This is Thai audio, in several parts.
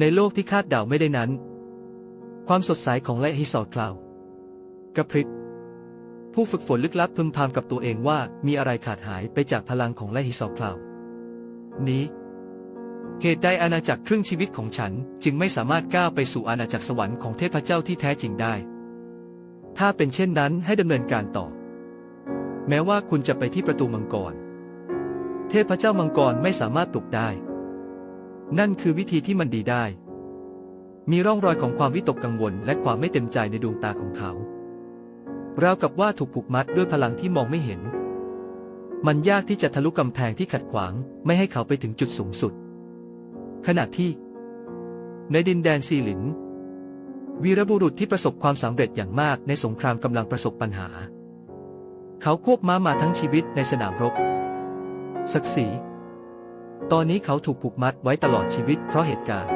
ในโลกที่คาดเดาไม่ได้นั้น ความสดใสของและฮิสอดคลาวกระพริบผู้ฝึกฝนลึกลับพึมพำกับตัวเองว่ามีอะไรขาดหายไปจากพลังของและฮิสอดคลาวนี้ เหตุใดอาณาจักรครึ่งชีวิตของฉันจึงไม่สามารถก้าวไปสู่อาณาจักรสวรรค์ของเทพเจ้าที่แท้จริงได้ ถ้าเป็นเช่นนั้นให้ดำเนินการต่อ แม้ว่าคุณจะไปที่ประตูมังกร เทพเจ้ามังกรไม่สามารถปลุกได้ นั่นคือวิธีที่มันดีได้ มีร่องรอยของความวิตกกังวล และความไม่เต็มใจในดวงตาของเขา ราวกับว่าถูกผูกมัดด้วยพลังที่มองไม่เห็น มันยากที่จะทะลุกำแพงที่ขัดขวาง ไม่ให้เขาไปถึงจุดสูงสุด ขณะที่ ในดินแดนซีหลิน วีรบุรุษที่ประสบความสำเร็จอย่างมากในสงครามกำลังประสบปัญหา เขาควบม้ามาทั้งชีวิตในสนามรบศักดิ์ศรี ตอนนี้เขาถูกผูกมัดไว้ตลอดชีวิตเพราะเหตุการณ์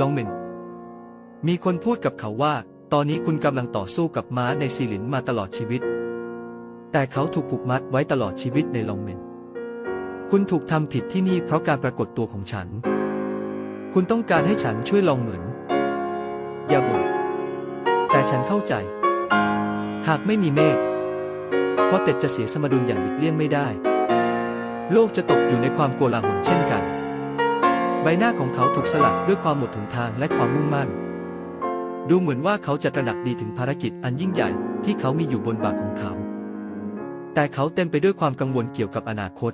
ลองเมนมีคนพูดกับเขาว่า ตอนนี้คุณกำลังต่อสู้กับม้าในซีลินมาตลอดชีวิต แต่เขาถูกผูกมัดไว้ตลอดชีวิตในลองเมนคุณถูกทำผิดที่นี่เพราะการปรากฏตัวของฉัน คุณต้องการให้ฉันช่วยลองเหมือน อย่าบ่นแต่ฉันเข้าใจ หากไม่มีเมฆเพราะเต็ดจะเสียสมดุลอย่างหลีกเลี่ยงไม่ได้ โลกจะตกอยู่ในความโกลาหลเช่นกัน ใบหน้าของเขาถูกสลักด้วยความหมดหนทางและความมุ่งมั่น ดูเหมือนว่าเขาจะตระหนักดีถึงภารกิจอันยิ่งใหญ่ที่เขามีอยู่บนบ่าของเขา แต่เขาเต็มไปด้วยความกังวลเกี่ยวกับอนาคต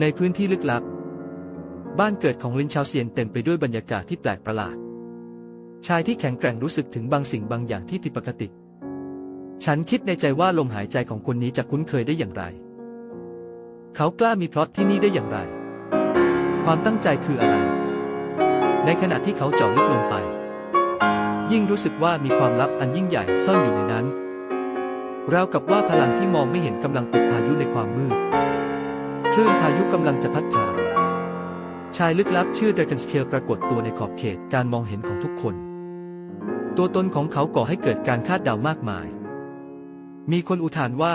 ในพื้นที่ลึกลับ บ้านเกิดของลินชาวเซียนเต็มไปด้วยบรรยากาศที่แปลกประหลาด ชายที่แข็งแกร่งรู้สึกถึงบางสิ่งบางอย่างที่ผิดปกติ ฉันคิดในใจว่าลมหายใจของคนนี้จะคุ้นเคยได้อย่างไร เขากล้ามีพล็อตที่นี่ได้อย่างไร ความตั้งใจคืออะไร ในขณะที่เขาเจาะลึกลงไป ยิ่งรู้สึกว่ามีความลับอันยิ่งใหญ่ซ่อนอยู่ในนั้น ราวกับว่าพลังที่มองไม่เห็นกำลังปลุกพายุในความมืด คลื่นพายุกำลังจะพัดผ่าน ชายลึกลับชื่อ Dragon Scale ปรากฏตัวในขอบเขตการมองเห็นของทุกคน ตัวตนของเขาก่อให้เกิดการคาดเดามากมาย มีคนอุทานว่า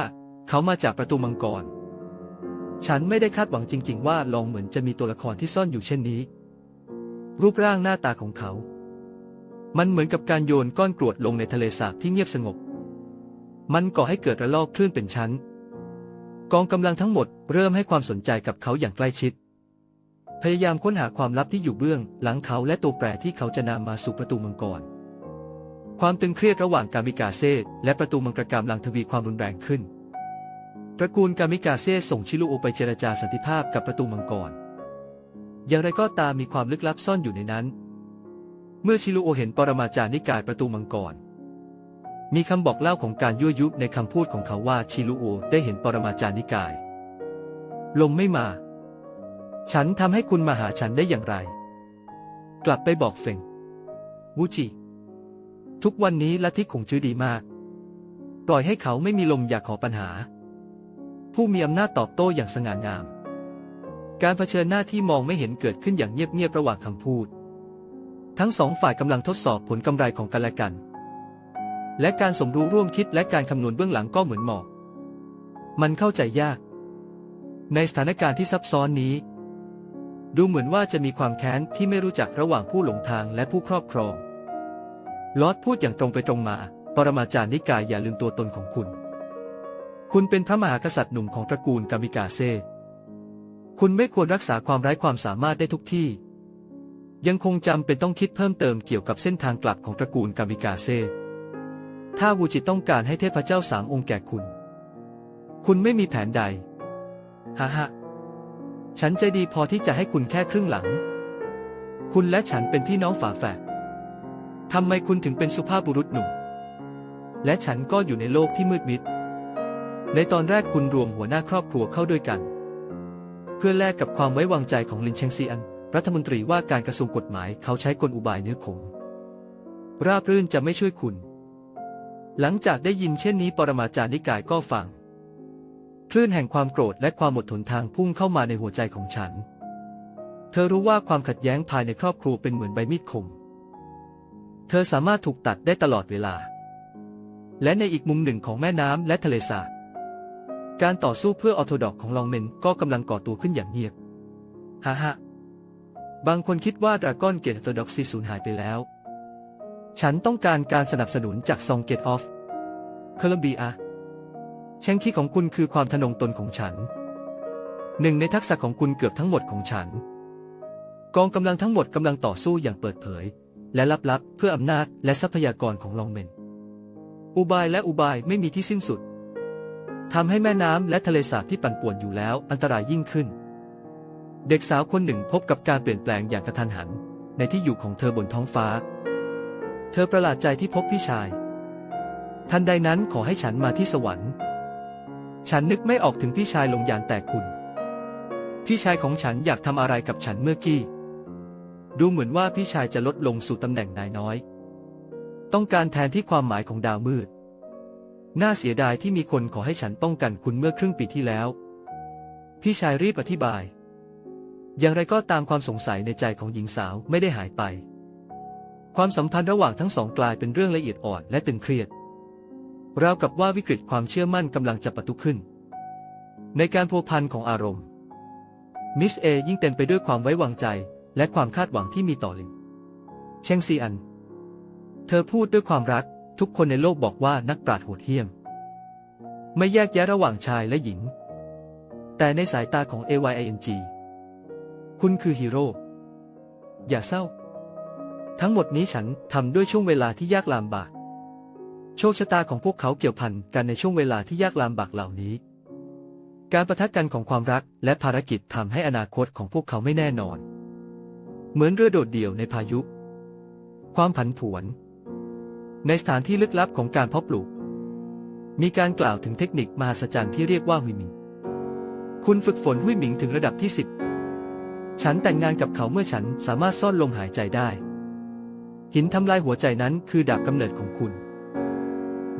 เขามาจากประตูมังกร ฉันไม่ได้คาดหวังจริง ๆ ว่าลองเหมือนจะมีตัวละครที่ซ่อนอยู่เช่นนี้ รูปร่างหน้าตาของเขา มันเหมือนกับการโยนก้อนกรวดลงในทะเลสาบที่เงียบสงบ มันก่อให้เกิดระลอกคลื่นเป็นชั้น กองกำลังทั้งหมดเริ่มให้ความสนใจกับเขาอย่างใกล้ชิด พยายามค้นหาความลับที่อยู่เบื้อง หลังเขาและตัวแปรที่เขาจะนำมาสู่ประตูมังกรความตึงเครียดระหว่างกามิกาเซ่และประตูมังกรกรรมลังทวีความรุนแรงขึ้น ตระกูลกามิกาเซ่ส่งชิลูโอไปเจรจาสันติภาพกับประตูมังกร อย่างไรก็ตามมีความลึกลับซ่อนอยู่ในนั้น เมื่อชิลูโอเห็นปรมาจารย์นิกายประตูมังกร มีคำบอกเล่าของการยั่วยุในคำพูดของเขาว่าชิลูโอได้เห็นปรมาจารย์นิกายลมไม่มา ฉันทำให้คุณมาหาฉันได้อย่างไร กลับไปบอกเฟงวูจิ ทุกวันนี้ลัทธิของจื้อดีมาก ปล่อยให้เขาไม่มีลมอยากขอปัญหา ผู้มีอำนาจตอบโต้อย่างสง่างาม การเผชิญหน้าที่มองไม่เห็นเกิดขึ้นอย่างเงียบๆระหว่างคำพูด ทั้งสองฝ่ายกำลังทดสอบผลกำไรของกันและกัน และการสมรู้ร่วมคิดและการคำนวณเบื้องหลังก็เหมือนหมอก มันเข้าใจยาก ในสถานการณ์ที่ซับซ้อนนี้ ดูเหมือนว่าจะมีความแค้นที่ไม่รู้จักระหว่างผู้หลงทางและผู้ครอบครองลอดพูดอย่างตรงไปตรงมา ปรมาจารย์นิกายอย่าลืมตัวตนของคุณ คุณเป็นพระมหากษัตริย์หนุ่มของตระกูลกามิกาเซ่คุณไม่ควรรักษาความไร้ความสามารถได้ทุกที่ ยังคงจำเป็นต้องคิดเพิ่มเติมเกี่ยวกับเส้นทางกลับของตระกูลกามิกาเซ่ถ้าวูจิต้องการให้เทพเจ้าสามองค์แก่คุณ คุณไม่มีแผนใดฮ่าฮ่าฉันใจดีพอที่จะให้คุณแค่ครึ่งหลัง คุณและฉันเป็นพี่น้องฝาแฝดทำไมคุณถึงเป็นสุภาพบุรุษหนุ่ม และฉันก็อยู่ในโลกที่มืดมิด ในตอนแรกคุณรวมหัวหน้าครอบครัวเข้าด้วยกัน เพื่อแลกกับความไว้วางใจของลินเชงซีอัน รัฐมนตรีว่าการกระทรวงกฎหมายเขาใช้กลอุบายเนื้อขมราบรื่นจะไม่ช่วยคุณ หลังจากได้ยินเช่นนี้ปรมาจารย์นิกายก็ฟังคลื่นแห่งความโกรธและความหมดหนทางพุ่งเข้ามาในหัวใจของฉัน เธอรู้ว่าความขัดแย้งภายในครอบครัวเป็นเหมือนใบมีดคม เธอสามารถถูกตัดได้ตลอดเวลา และในอีกมุมหนึ่งของแม่น้ำและทะเลสาบ การต่อสู้เพื่อออโธดอกของลองเมนก็กำลังก่อตัวขึ้นอย่างเงียบฮ่าฮ่าบางคนคิดว่าดราก้อนเกตอ r ร์ด็อกซีสูญหายไปแล้ว ฉันต้องการการสนับสนุนจากซองเกตออฟโคลัมเบียแชงคีของคุณคือความทะนงตนของฉัน หนึ่งในทักษะของคุณเกือบทั้งหมดของฉัน กองกำลังทั้งหมดกำลังต่อสู้อย่างเปิดเผย และลับๆเพื่ออำนาจและทรัพยากรของลองเมน อุบายและอุบายไม่มีที่สิ้นสุด ทำให้แม่น้ำและทะเลสาบที่ปั่นป่วนอยู่แล้วอันตรายยิ่งขึ้น เด็กสาวคนหนึ่งพบกับการเปลี่ยนแปลงอย่างกระทันหัน ในที่อยู่ของเธอบนท้องฟ้า เธอประหลาดใจที่พบพี่ชาย ทันใดนั้นขอให้ฉันมาที่สวรรค์ ฉันนึกไม่ออกถึงพี่ชายลงยานแต่คุณ พี่ชายของฉันอยากทำอะไรกับฉันเมื่อกี้ ดูเหมือนว่าพี่ชายจะลดลงสู่ตำแหน่งนายน้อย ต้องการแทนที่ความหมายของดาวมืด น่าเสียดายที่มีคนขอให้ฉันป้องกันคุณเมื่อครึ่งปีที่แล้ว พี่ชายรีบอธิบาย อย่างไรก็ตามความสงสัยในใจของหญิงสาวไม่ได้หายไป ความสัมพันธ์ระหว่างทั้งสองกลายเป็นเรื่องละเอียดอ่อนและตึงเครียดราวกับว่าวิกฤตความเชื่อมั่นกำลังจะปะทุขึ้น ในการพัวพันของอารมณ์ มิสเอยิ่งเต็มไปด้วยความไว้วางใจ และความคาดหวังที่มีต่อลินเชงซีอัน เธอพูดด้วยความรัก ทุกคนในโลกบอกว่านักปราชญ์โหดเหี้ยม ไม่แยกแยะระหว่างชายและหญิง แต่ในสายตาของ AYING คุณคือฮีโร่ อย่าเศร้า ทั้งหมดนี้ฉันทำด้วยช่วงเวลาที่ยากลำบาก โชคชะตาของพวกเขาเกี่ยวพันกันในช่วงเวลาที่ยากลำบากเหล่านี้ การประทะกันของความรักและภารกิจทำให้อนาคตของพวกเขาไม่แน่นอน เหมือนเรือโดดเดี่ยวในพายุ ความผันผวน ในสถานที่ลึกลับของการเพาะปลูก มีการกล่าวถึงเทคนิคมหัศจรรย์ที่เรียกว่าหุยหมิง คุณฝึกฝนหุยหมิงถึงระดับที่สิบฉันแต่งงานกับเขาเมื่อฉันสามารถซ่อนลมหายใจได้ หินทำลายหัวใจนั้นคือดาบกำเนิดของคุณ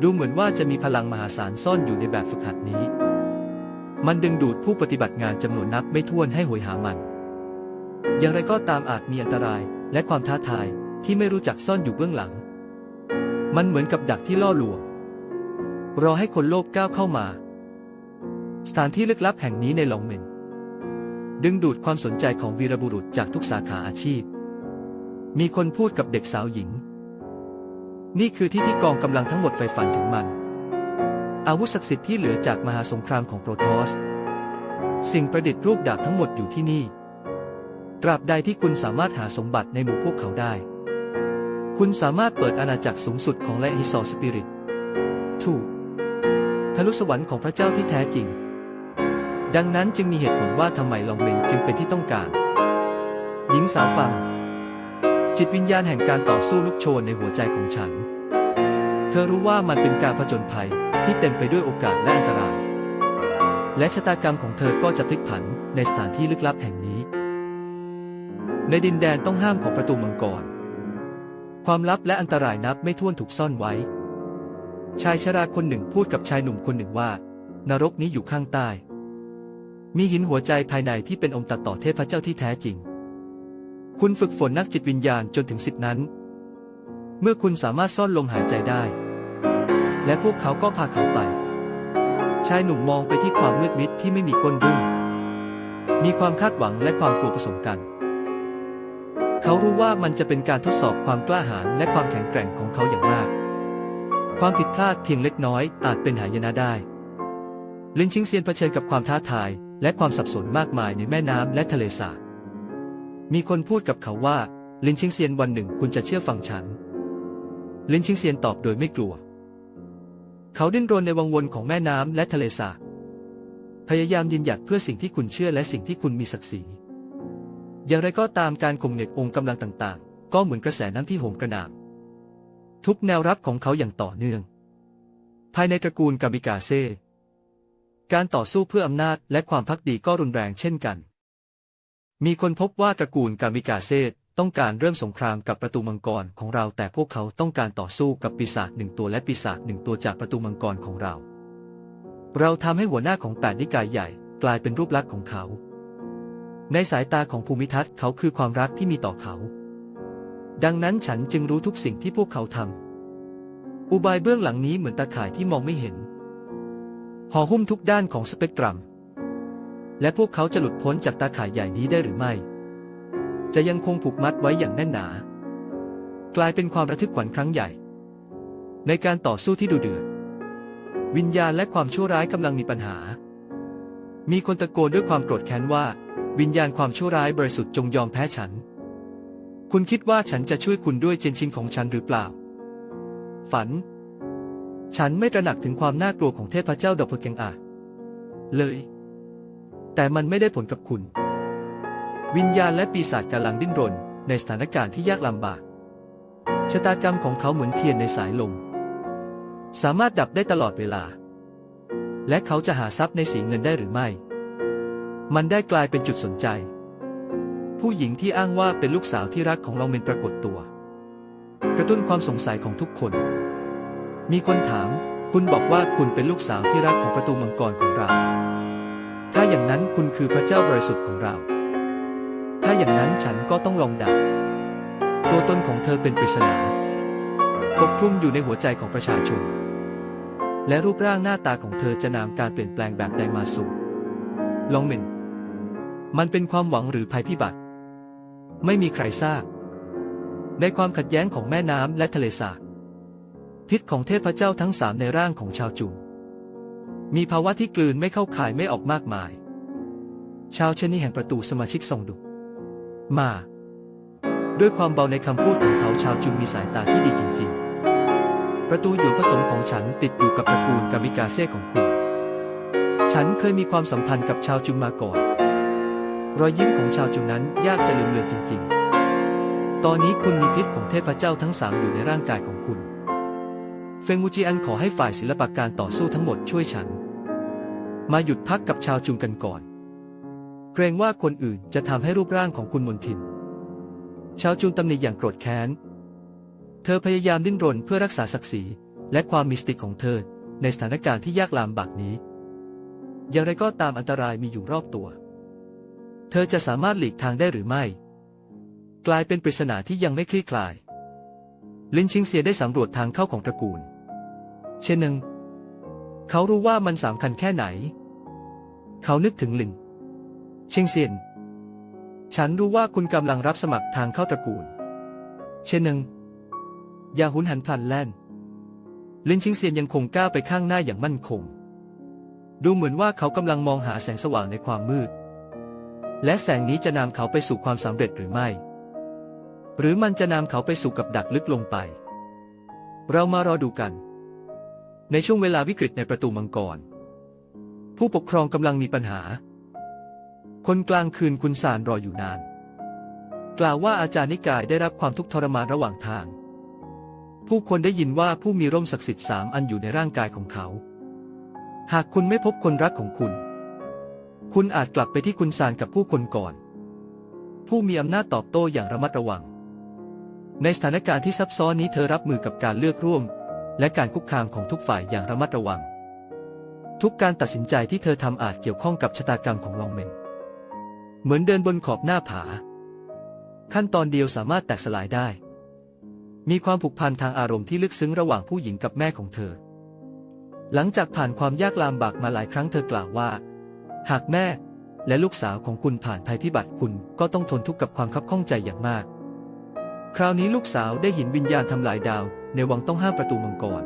ดูเหมือนว่าจะมีพลังมหาศาลซ่อนอยู่ในแบบฝึกหัดนี้ มันดึงดูดผู้ปฏิบัติงานจำนวนนับไม่ถ้วนให้โหยหามัน อย่างไรก็ตามอาจมีอันตรายและความท้าทายที่ไม่รู้จักซ่อนอยู่เบื้องหลัง มันเหมือนกับดักที่ล่อลวง รอให้คนโลภก้าวเข้ามา สถานที่ลึกลับแห่งนี้ในลองเมนดึงดูดความสนใจของวีรบุรุษจากทุกสาขาอาชีพ มีคนพูดกับเด็กสาวหญิง นี่คือที่ที่กองกำลังทั้งหมดใฝ่ฝันถึงมัน อาวุธศักดิ์สิทธิ์ที่เหลือจากมหาสงครามของโปรโทส สิ่งประดิษฐ์รูปดาบทั้งหมดอยู่ที่นี่ ตราบใดที่คุณสามารถหาสมบัติในหมู่พวกเขาได้ คุณสามารถเปิดอาณาจักรสูงสุดของและฮิซอสปิริตถูกทะลุสวรรค์ของพระเจ้าที่แท้จริง ดังนั้นจึงมีเหตุผลว่าทำไมลองเมนจึงเป็นที่ต้องการ หญิงสาวฟัง จิตวิญญาณแห่งการต่อสู้ลุกโชนในหัวใจของฉัน เธอรู้ว่ามันเป็นการผจญภัยที่เต็มไปด้วยโอกาสและอันตราย และชะตากรรมของเธอก็จะพลิกผันในสถานที่ลึกลับแห่งนี้ ในดินแดนต้องห้ามของประตูมังกร ความลับและอันตรายนับไม่ถ้วนถูกซ่อนไว้ ชายชราคนหนึ่งพูดกับชายหนุ่มคนหนึ่งว่า นรกนี้อยู่ข้างใต้ มีหินหัวใจภายในที่เป็นองค์ตัดต่อเทพเจ้าที่แท้จริง คุณฝึกฝนนักจิตวิญญาณจนถึงสิบนั้น เมื่อคุณสามารถซ่อนลมหายใจได้ และพวกเขาก็พาเขาไป ชายหนุ่มมองไปที่ความมืดมิดที่ไม่มีก้นบึ้งมีความคาดหวังและความกลัวผสมกัน เขารู้ว่ามันจะเป็นการทดสอบความกล้าหาญและความแข็งแกร่งของเขาอย่างมาก ความผิดพลาดเพียงเล็กน้อยอาจเป็นหายนะได้ ลินชิงเซียนเผชิญกับความท้าทาย และความสับสนมากมายในแม่น้ำและทะเลสาบ มีคนพูดกับเขาว่า ลินชิงเซียนวันหนึ่งคุณจะเชื่อฟังฉัน ลินชิงเซียนตอบโดยไม่กลัว เขาดิ้นรนในวังวนของแม่น้ำและทะเลสาบ พยายามยืนหยัดเพื่อสิ่งที่คุณเชื่อและสิ่งที่คุณมีศักดิ์ศรี อย่างไรก็ตามการข่มเหงองค์กำลังต่างๆ ก็เหมือนกระแสน้ำที่โหมกระหน่ำทุบแนวรับของเขาอย่างต่อเนื่อง ภายในตระกูลกามิกาเซ่การต่อสู้เพื่ออำนาจและความพักดีก็รุนแรงเช่นกัน มีคนพบว่าตระกูลกามิกาเซ่ต้องการเริ่มสงครามกับประตูมังกรของเรา แต่พวกเขาต้องการต่อสู้กับปีศาจหนึ่งตัวและปีศาจหนึ่งตัวจากประตูมังกรของเรา เราทำให้หัวหน้าของแปดนิกายใหญ่กลายเป็นรูปลักษณ์ของเขา ในสายตาของภูมิทัศน์เขาคือความรักที่มีต่อเขา ดังนั้นฉันจึงรู้ทุกสิ่งที่พวกเขาทำ อุบายเบื้องหลังนี้เหมือนตาข่ายที่มองไม่เห็นห่อหุ้มทุกด้านของสเปกตรัม และพวกเขาจะหลุดพ้นจากตาข่ายใหญ่นี้ได้หรือไม่ จะยังคงผูกมัดไว้อย่างแน่นหนา กลายเป็นความระทึกขวัญครั้งใหญ่ ในการต่อสู้ที่ดุเดือด วิญญาณและความชั่วร้ายกำลังมีปัญหา มีคนตะโกนด้วยความโกรธแค้นว่า วิญญาณความชั่วร้ายบริสุทธิ์จงยอมแพ้ฉัน คุณคิดว่าฉันจะช่วยคุณด้วยเจนชินของฉันหรือเปล่า ฝัน ฉันไม่ตระหนักถึงความน่ากลัวของเทพเจ้าดอกเพลิงอาจเลย แต่มันไม่ได้ผลกับคุณ วิญญาณและปีศาจกำลังดิ้นรน ในสถานการณ์ที่ยากลำบาก ชะตากรรมของเขาเหมือนเทียนในสายลม สามารถดับได้ตลอดเวลา และเขาจะหาทรัพย์ในสีเงินได้หรือไม่ มันได้กลายเป็นจุดสนใจ ผู้หญิงที่อ้างว่าเป็นลูกสาวที่รักของลองเมนปรากฏตัว กระตุ้นความสงสัยของทุกคน มีคนถาม คุณบอกว่าคุณเป็นลูกสาวที่รักของประตูมังกรของเรา ถ้าอย่างนั้นคุณคือพระเจ้าบริสุทธิ์ของเรา ถ้าอย่างนั้นฉันก็ต้องลองดับตัวตนของเธอเป็นปริศนาปกคลุมอยู่ในหัวใจของประชาชน และรูปร่างหน้าตาของเธอจะนำการเปลี่ยนแปลงแบบใดมาสู่ลองเมน มันเป็นความหวังหรือภัยพิบัติ ไม่มีใครทราบ ในความขัดแย้งของแม่น้ำและทะเลสาบพิษของเทพเจ้าทั้งสามในร่างของชาวจุง มีภาวะที่กลืนไม่เข้าข่ายไม่ออกมากมาย ชาวชนีแห่งประตูสมาชิกทรงดุ มา ด้วยความเบาในคำพูดของเขาชาวจุงมีสายตาที่ดีจริง ๆ ประตูหยวนผสมของฉันติดอยู่กับตระกูลกามิกาเซ่ของคุณ ฉันเคยมีความสัมพันธ์กับชาวจุงมาก่อน รอยยิ้มของชาวจุงนั้นยากจะลืมเลือนจริง ๆ ตอนนี้คุณมีพิษของเทพเจ้าทั้งสามอยู่ในร่างกายของคุณ เฟงูจีอันขอให้ฝ่ายศิลปการต่อสู้ทั้งหมดช่วยฉัน มาหยุดพักกับชาวจุงกันก่อน เกรงว่าคนอื่นจะทำให้รูปร่างของคุณมนทิน ชาวจุงตำหนิอย่างโกรธแค้น เธอพยายามดิ้นรนเพื่อรักษาศักดิ์ศรีและความมิสติกของเธอในสถานการณ์ที่ยากลำบากนี้ อย่างไรก็ตามอันตรายมีอยู่รอบตัว เธอจะสามารถหลีกทางได้หรือไม่ กลายเป็นปริศนาที่ยังไม่คลี่คลาย ลินชิงเซียได้สำรวจทางเข้าของตระกูล เช่นหนึ่ง เขารู้ว่ามันสำคัญแค่ไหน เขานึกถึงลินชิงเซียน ฉันรู้ว่าคุณกำลังรับสมัครทางเข้าตระกูล เช่นหนึ่งอย่าหุนหันพลันแล่น ลินชิงเซียนยังคงก้าวไปข้างหน้าอย่างมั่นคง ดูเหมือนว่าเขากำลังมองหาแสงสว่างในความมืด และแสงนี้จะนำเขาไปสู่ความสำเร็จหรือไม่ หรือมันจะนำเขาไปสู่กับดักลึกลงไป เรามารอดูกัน ในช่วงเวลาวิกฤตในประตูมังกร ผู้ปกครองกำลังมีปัญหา คนกลางคืนคุณสารรออยู่นาน กล่าวว่าอาจารย์นิกายได้รับความทุกข์ทรมานระหว่างทาง ผู้คนได้ยินว่าผู้มีร่มศักดิ์สิทธิ์สามอันอยู่ในร่างกายของเขา หากคุณไม่พบคนรักของคุณ คุณอาจกลับไปที่คุณสารกับผู้คนก่อน ผู้มีอำนาจตอบโต้อย่างระมัดระวัง ในสถานการณ์ที่ซับซ้อนนี้เธอรับมือกับการเลือกร่วม และการคุกคามของทุกฝ่ายอย่างระมัดระวัง ทุกการตัดสินใจที่เธอทำอาจเกี่ยวข้องกับชะตากรรมของลองเมน เหมือนเดินบนขอบหน้าผา ขั้นตอนเดียวสามารถแตกสลายได้ มีความผูกพันทางอารมณ์ที่ลึกซึ้งระหว่างผู้หญิงกับแม่ของเธอ หลังจากผ่านความยากลำบากมาหลายครั้งเธอกล่าวว่า หากแม่ และลูกสาวของคุณผ่านภัยพิบัติคุณก็ต้องทนทุกข์กับความคับข้องใจอย่างมาก คราวนี้ลูกสาวได้เห็นวิญญาณทำลายดาว ในวังต้องห้ามประตูมังกร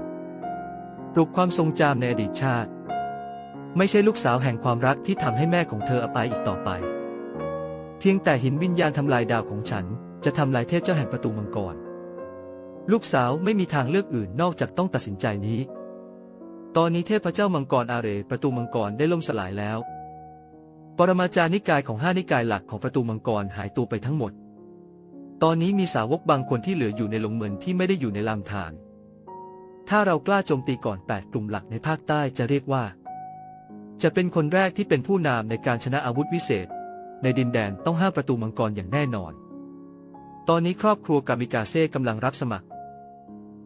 ปลุกความทรงจำในอดีตชาติ ไม่ใช่ลูกสาวแห่งความรักที่ทำให้แม่ของเธออับอายอีกต่อไป เพียงแต่เห็นวิญญาณทำลายดาวของฉัน จะทำลายเทพเจ้าแห่งประตูมังกร ลูกสาวไม่มีทางเลือกอื่นนอกจากต้องตัดสินใจนี้ตอนนี้เทพเจ้ามังกรอาเรประตูมังกรได้ล่มสลายแล้ว ปรมาจารย์นิกายของห้านิกายหลักของประตูมังกรหายตัวไปทั้งหมด ตอนนี้มีสาวกบางคนที่เหลืออยู่ในหลงเหมือนที่ไม่ได้อยู่ในลำธารถ้าเรากล้าโจมตีก่อนแปดกลุ่มหลักในภาคใต้จะเรียกว่า จะเป็นคนแรกที่เป็นผู้นำในการชนะอาวุธวิเศษ ในดินแดนต้องห้ามประตูมังกรอย่างแน่นอน ตอนนี้ครอบครัวกามิกาเซ่กำลังรับสมัคร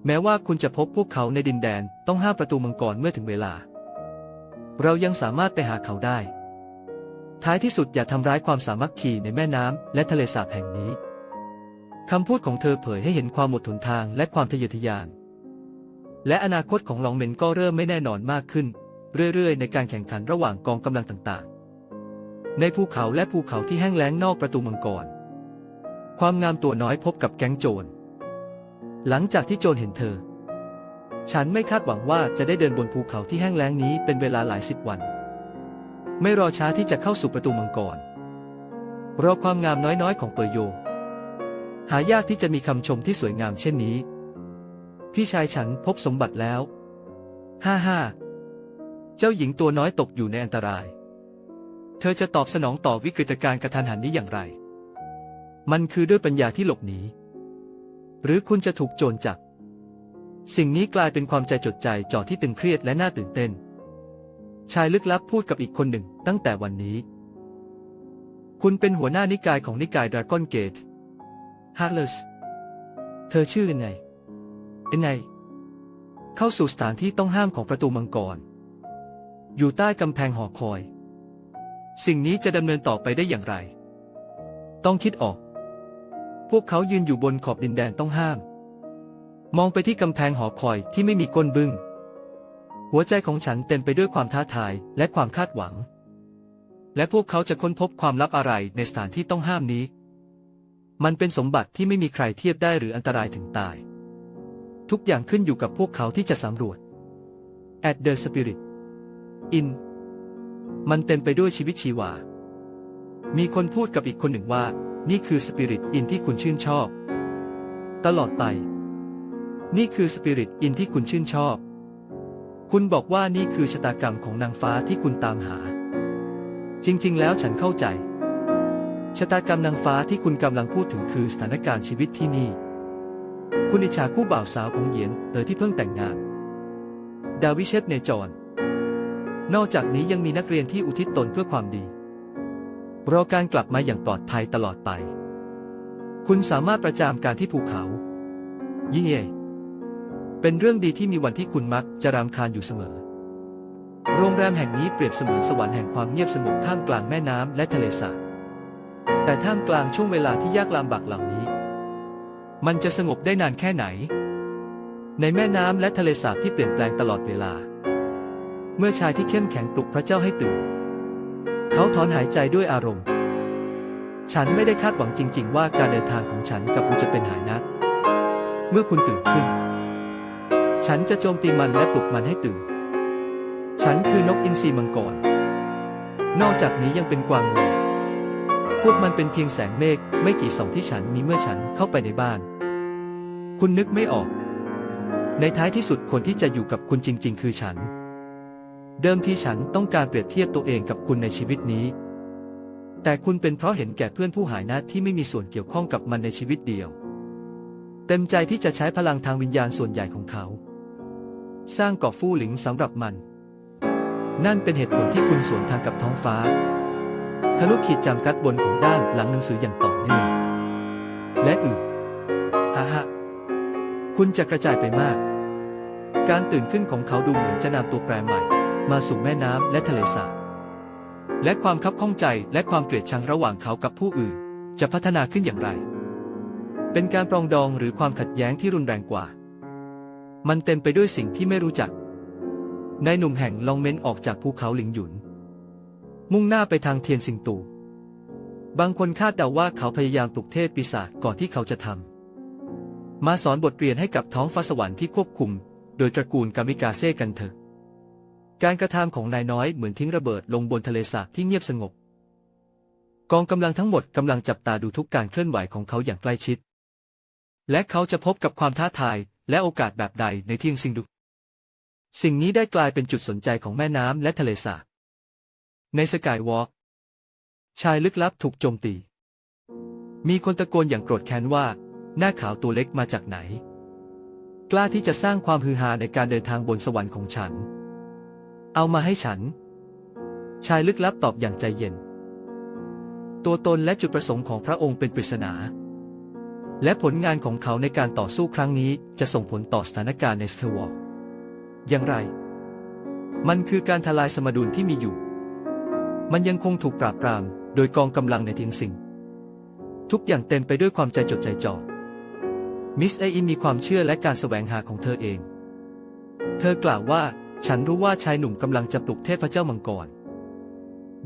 แม้ว่าคุณจะพบพวกเขาในดินแดนต้องห้ามประตูมังกรเมื่อถึงเวลา เรายังสามารถไปหาเขาได้ ท้ายที่สุดอย่าทำร้ายความสามัคคีในแม่น้ำและทะเลสาบแห่งนี้คำพูดของเธอเผยให้เห็นความหมดหนทางและความทะเยอทะยาน และอนาคตของลองเมนก็เริ่มไม่แน่นอนมากขึ้น เรื่อยๆ ในการแข่งขันระหว่างกองกำลังต่างๆ ในภูเขาและภูเขาที่แห้งแล้งนอกประตูมังกร ความงามตัวน้อยพบกับแก๊งโจร หลังจากที่โจรเห็นเธอ ฉันไม่คาดหวังว่าจะได้เดินบนภูเขาที่แห้งแล้งนี้เป็นเวลาหลายสิบวัน ไม่รอช้าที่จะเข้าสู่ประตูมังกร รอความงามน้อยๆ ของเปอร์โย หายากที่จะมีคำชมที่สวยงามเช่นนี้ พี่ชายฉันพบสมบัติแล้วห้าห้าเจ้าหญิงตัวน้อยตกอยู่ในอันตราย เธอจะตอบสนองต่อวิกฤตการณ์กระทันหันนี้อย่างไร มันคือด้วยปัญญาที่หลบหนี หรือคุณจะถูกโจรจับ สิ่งนี้กลายเป็นความใจจดใจจ่อที่ตึงเครียดและน่าตื่นเต้น ชายลึกลับพูดกับอีกคนหนึ่ง ตั้งแต่วันนี้ คุณเป็นหัวหน้านิกายของนิกายดราก้อนเกตฮาร์เลสเธอชื่อยังไงยังไงเข้าสู่สถานที่ต้องห้ามของประตูมังกร อยู่ใต้กำแพงหอคอย สิ่งนี้จะดำเนินต่อไปได้อย่างไร ต้องคิดออก พวกเขายืนอยู่บนขอบดินแดนต้องห้าม มองไปที่กำแพงหอคอยที่ไม่มีก้นบึ้ง หัวใจของฉันเต็มไปด้วยความท้าทายและความคาดหวัง และพวกเขาจะค้นพบความลับอะไรในสถานที่ต้องห้ามนี้ มันเป็นสมบัติที่ไม่มีใครเทียบได้หรืออันตรายถึงตาย ทุกอย่างขึ้นอยู่กับพวกเขาที่จะสำรวจ At the Spirit In มันเต็มไปด้วยชีวิตชีวา มีคนพูดกับอีกคนหนึ่งว่า นี่คือสปิริตอินที่คุณชื่นชอบ ตลอดไป นี่คือสปิริตอินที่คุณชื่นชอบ คุณบอกว่านี่คือชะตากรรมของนางฟ้าที่คุณตามหา จริง ๆ แล้วฉันเข้าใจ ชะตากรรมนางฟ้าที่คุณกำลังพูดถึงคือสถานการณ์ชีวิตที่นี่ คุณอิจฉาคู่บ่าวสาวของเหยียนเออที่เพิ่งแต่งงาน ดาวิเชฟเนจร นอกจากนี้ยังมีนักเรียนที่อุทิศตนเพื่อความดีรอการกลับมาอย่างปลอดภัยตลอดไป คุณสามารถประจามการที่ภูเขา ยิ่งเย่ เป็นเรื่องดีที่มีวันที่คุณมักจะรำคาญอยู่เสมอ โรงแรมแห่งนี้เปรียบเสมือนสวรรค์แห่งความเงียบสงบท่ามกลางแม่น้ำและทะเลสาบ แต่ท่ามกลางช่วงเวลาที่ยากลำบากเหล่านี้ มันจะสงบได้นานแค่ไหน ในแม่น้ำและทะเลสาบที่เปลี่ยนแปลงตลอดเวลา เมื่อชายที่เข้มแข็งปลุกพระเจ้าให้ตื่น เขาถอนหายใจด้วยอารมณ์ ฉันไม่ได้คาดหวังจริง ๆ ว่าการเดินทางของฉันกับคุณจะเป็นหายนะเมื่อคุณตื่นขึ้น ฉันจะโจมตีมันและปลุกมันให้ตื่น ฉันคือนกอินทรีมังกร นอกจากนี้ยังเป็นกวางงูพวกมันเป็นเพียงแสงเมฆไม่กี่ส่องที่ฉันมีเมื่อฉันเข้าไปในบ้าน คุณนึกไม่ออก ในท้ายที่สุดคนที่จะอยู่กับคุณจริง ๆ คือฉัน เดิมทีฉันต้องการเปรียบเทียบตัวเองกับคุณในชีวิตนี้ แต่คุณเป็นเพราะเห็นแก่เพื่อนผู้หายนะที่ไม่มีส่วนเกี่ยวข้องกับมันในชีวิตเดียว เต็มใจที่จะใช้พลังทางวิญญาณส่วนใหญ่ของเขา สร้างเกาะฟู่หลิงสำหรับมัน นั่นเป็นเหตุผลที่คุณสวนทางกับท้องฟ้า ทะลุขีดจำกัดบนของด้านหลังหนังสืออย่างต่อเนื่องและอื่นฮ่าฮ่าคุณจะกระจายไปมาก การตื่นขึ้นของเขาดูเหมือนจะนำตัวแปรใหม่ มาสู่แม่น้ำและทะเลสาบและความคับข้องใจและความเกลียดชังระหว่างเขากับผู้อื่น จะพัฒนาขึ้นอย่างไร เป็นการปรองดองหรือความขัดแย้งที่รุนแรงกว่า มันเต็มไปด้วยสิ่งที่ไม่รู้จัก นายหนุ่มแห่งลองเม้นออกจากภูเขาหลิงหยุน มุ่งหน้าไปทางเทียนสิงตู บางคนคาดเดาว่าเขาพยายามปลุกเทพปีศาจก่อนที่เขาจะทำ มาสอนบทเรียนให้กับท้องฟ้าสวรรค์ที่ควบคุม โดยตระกูลกามิกาเซ่กันเถอะ การกระทำของนายน้อยเหมือนทิ้งระเบิดลงบนทะเลสาบที่เงียบสงบ กองกำลังทั้งหมดกำลังจับตาดูทุกการเคลื่อนไหวของเขาอย่างใกล้ชิดและเขาจะพบกับความท้าทาย และโอกาสแบบใดในเที่ยงซิงดุสิ่งนี้ได้กลายเป็นจุดสนใจของแม่น้ำและทะเลสาบในสกายวอล์กชายลึกลับถูกโจมตี มีคนตะโกนอย่างโกรธแค้นว่า หน้าขาวตัวเล็กมาจากไหน กล้าที่จะสร้างความฮือฮาในการเดินทางบนสวรรค์ของฉัน เอามาให้ฉัน ชายลึกลับตอบอย่างใจเย็น ตัวตนและจุดประสงค์ของพระองค์เป็นปริศนา และผลงานของเขาในการต่อสู้ครั้งนี้จะส่งผลต่อสถานการณ์ในสเตอร์วอลอย่างไร มันคือการทลายสมดุลที่มีอยู่ มันยังคงถูกปราบปราม โดยกองกำลังในทิงสิงทุกอย่างเต็มไปด้วยความใจจดใจจ่อ มิสเออินมีความเชื่อและการแสวงหาของเธอเอง เธอกล่าวว่า ฉันรู้ว่าชายหนุ่มกำลังจะปลุกเทพเจ้ามังกร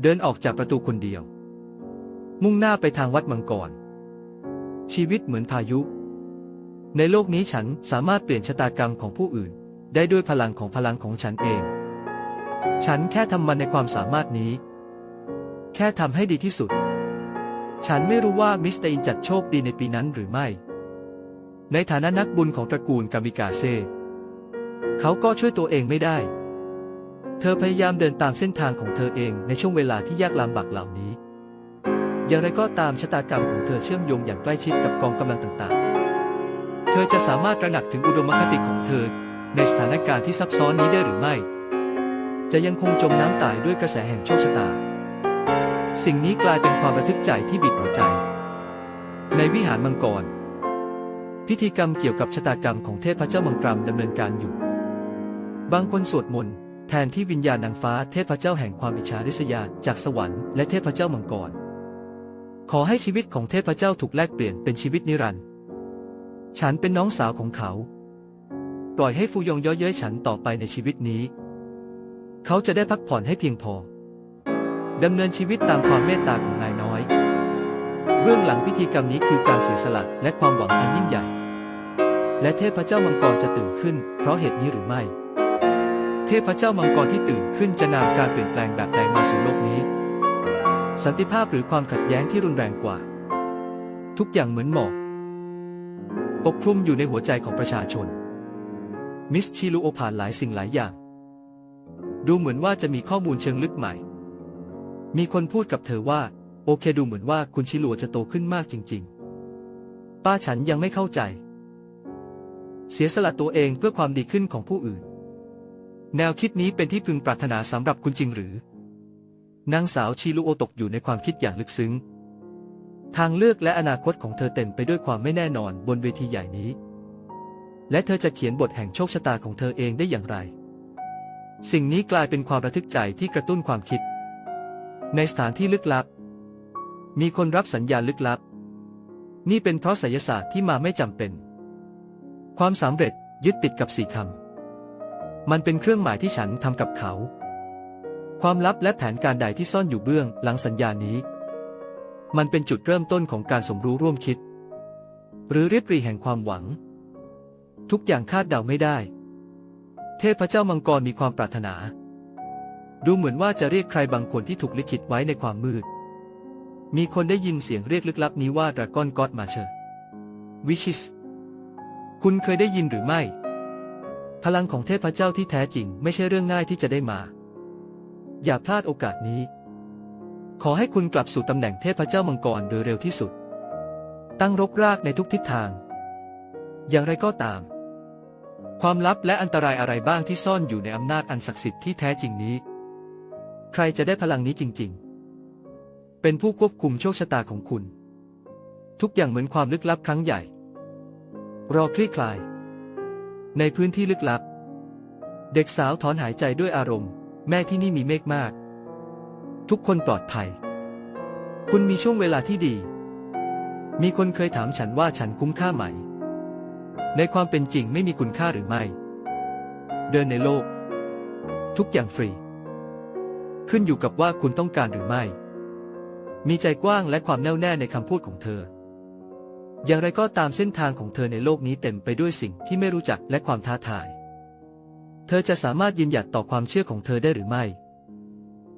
เดินออกจากประตูคนเดียว มุ่งหน้าไปทางวัดมังกร ชีวิตเหมือนพายุ ในโลกนี้ฉันสามารถเปลี่ยนชะตากรรมของผู้อื่น ได้ด้วยพลังของพลังของฉันเอง ฉันแค่ทำมันในความสามารถนี้ แค่ทำให้ดีที่สุด ฉันไม่รู้ว่ามิสเตอร์อินจัดโชคดีในปีนั้นหรือไม่ ในฐานะนักบุญของตระกูลกามิกาเซเขาก็ช่วยตัวเองไม่ได้ เธอพยายามเดินตามเส้นทางของเธอเองในช่วงเวลาที่ยากลำบากเหล่านี้ อย่างไรก็ตามชะตากรรมของเธอเชื่อมโยงอย่างใกล้ชิดกับกองกำลังต่างๆ เธอจะสามารถระหนักถึงอุดมคติของเธอ ในสถานการณ์ที่ซับซ้อนนี้ได้หรือไม่ จะยังคงจมน้ำตายด้วยกระแสแห่งโชคชะตา สิ่งนี้กลายเป็นความระทึกใจที่บีบหัวใจ ในวิหารมังกร พิธีกรรมเกี่ยวกับชะตากรรมของเทพเจ้ามังกรดำเนินการอยู่ บางคนสวดมนต์แทนที่วิญญาณนางฟ้าเทพเจ้าแห่งความอิจฉาริษยาจากสวรรค์และเทพเจ้ามังกร ขอให้ชีวิตของเทพเจ้าถูกแลกเปลี่ยนเป็นชีวิตนิรันดร์ ฉันเป็นน้องสาวของเขา ปล่อยให้ฟูยงย่อเย้ยฉันต่อไปในชีวิตนี้ เขาจะได้พักผ่อนให้เพียงพอ ดำเนินชีวิตตามความเมตตาของนายน้อย เบื้องหลังพิธีกรรมนี้คือการเสียสละและความหวังอันยิ่งใหญ่ และเทพเจ้ามังกรจะตื่นขึ้น เพราะเหตุนี้หรือไม่ เทพเจ้ามังกรที่ตื่นขึ้นจะนำการเปลี่ยนแปลงแบบใดมาสู่โลกนี้ สันติภาพหรือความขัดแย้งที่รุนแรงกว่า ทุกอย่างเหมือนหมอกปกคลุมอยู่ในหัวใจของประชาชน มิสชิลูโอผ่านหลายสิ่งหลายอย่าง ดูเหมือนว่าจะมีข้อมูลเชิงลึกใหม่ มีคนพูดกับเธอว่า โอเคดูเหมือนว่าคุณชิลัวจะโตขึ้นมากจริง ๆ ป้าฉันยังไม่เข้าใจ เสียสละตัวเองเพื่อความดีขึ้นของผู้อื่น แนวคิดนี้เป็นที่พึงปรารถนาสำหรับคุณจริงหรือ นางสาวชิลูโอตกอยู่ในความคิดอย่างลึกซึ้ง ทางเลือกและอนาคตของเธอเต็มไปด้วยความไม่แน่นอนบนเวทีใหญ่นี้ และเธอจะเขียนบทแห่งโชคชะตาของเธอเองได้อย่างไร สิ่งนี้กลายเป็นความระทึกใจที่กระตุ้นความคิด ในสถานที่ลึกลับ มีคนรับสัญญาณลึกลับ นี่เป็นเพราะไสยศาสตร์ที่มาไม่จำเป็น ความสำเร็จยึดติดกับสี่คำมันเป็นเครื่องหมายที่ฉันทำกับเขา ความลับและแผนการใดที่ซ่อนอยู่เบื้องหลังสัญญานี้ มันเป็นจุดเริ่มต้นของการสมรู้ร่วมคิด หรือเรียบรีแห่งความหวัง ทุกอย่างคาดเดาไม่ได้ เทพเจ้ามังกรมีความปรารถนา ดูเหมือนว่าจะเรียกใครบางคนที่ถูกลิขิตไว้ในความมืด มีคนได้ยินเสียงเรียกลึกลับนี้ว่าดราก้อนก็อดมาเชอร์วิชิสคุณเคยได้ยินหรือไม่ พลังของเทพเจ้าที่แท้จริงไม่ใช่เรื่องง่ายที่จะได้มา อย่าพลาดโอกาสนี้ ขอให้คุณกลับสู่ตำแหน่งเทพเจ้ามังกรโดยเร็วที่สุด ตั้งรกรากในทุกทิศทาง อย่างไรก็ตาม ความลับและอันตรายอะไรบ้างที่ซ่อนอยู่ในอำนาจอันศักดิ์สิทธิ์ที่แท้จริงนี้ ใครจะได้พลังนี้จริง ๆ เป็นผู้ควบคุมโชคชะตาของคุณ ทุกอย่างเหมือนความลึกลับครั้งใหญ่ รอคลี่คลาย ในพื้นที่ลึกลับ เด็กสาวถอนหายใจด้วยอารมณ์ แม่ที่นี่มีเมฆมาก ทุกคนปลอดภัย คุณมีช่วงเวลาที่ดี มีคนเคยถามฉันว่าฉันคุ้มค่าไหม ในความเป็นจริงไม่มีคุณค่าหรือไม่ เดินในโลก ทุกอย่างฟรี ขึ้นอยู่กับว่าคุณต้องการหรือไม่ มีใจกว้างและความแน่วแน่ในคำพูดของเธอ อย่างไรก็ตามเส้นทางของเธอในโลกนี้เต็มไปด้วยสิ่งที่ไม่รู้จักและความท้าทาย เธอจะสามารถยืนหยัดต่อความเชื่อของเธอได้หรือไม่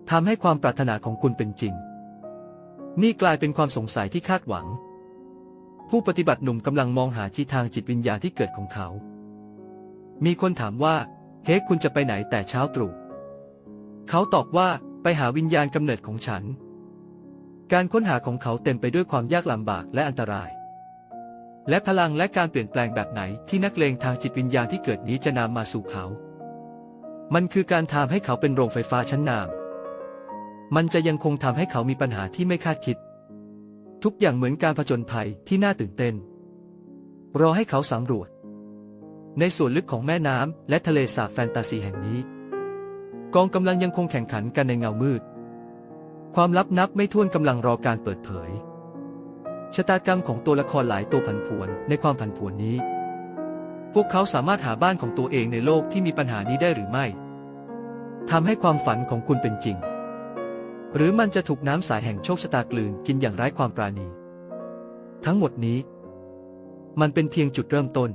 ทำให้ความปรารถนาของคุณเป็นจริง นี่กลายเป็นความสงสัยที่คาดหวัง ผู้ปฏิบัติหนุ่มกำลังมองหาชีทางจิตวิญญาณที่เกิดของเขา มีคนถามว่า เฮ้คุณจะไปไหนแต่เช้าตรู่เขาตอบว่าไปหาวิญญาณกำเนิดของฉัน การค้นหาของเขาเต็มไปด้วยความยากลำบากและอันตราย และพลังและการเปลี่ยนแปลงแบบไหนที่นักเลงทางจิตวิญญาณที่เกิดนี้จะนำมาสู่เขา มันคือการทำให้เขาเป็นโรงไฟฟ้าชั้นนำมันจะยังคงทำให้เขามีปัญหาที่ไม่คาดคิด ทุกอย่างเหมือนการผจญภัยที่น่าตื่นเต้น รอให้เขาสำรวจ ในส่วนลึกของแม่น้ำและทะเลสาบแฟนตาซีแห่งนี้ กองกำลังยังคงแข่งขันกันในเงามืด ความลับนับไม่ถ้วนกำลังรอการเปิดเผย ชะตากรรมของตัวละครหลายตัวผันผวนในความผันผวนนี้ พวกเขาสามารถหาบ้านของตัวเองในโลกที่มีปัญหานี้ได้หรือไม่ทำให้ความฝันของคุณเป็นจริง หรือมันจะถูกน้ำสายแห่งโชคชะตากลืนกินอย่างไร้ความปราณี ทั้งหมดนี้ มันเป็นเพียงจุดเริ่มต้น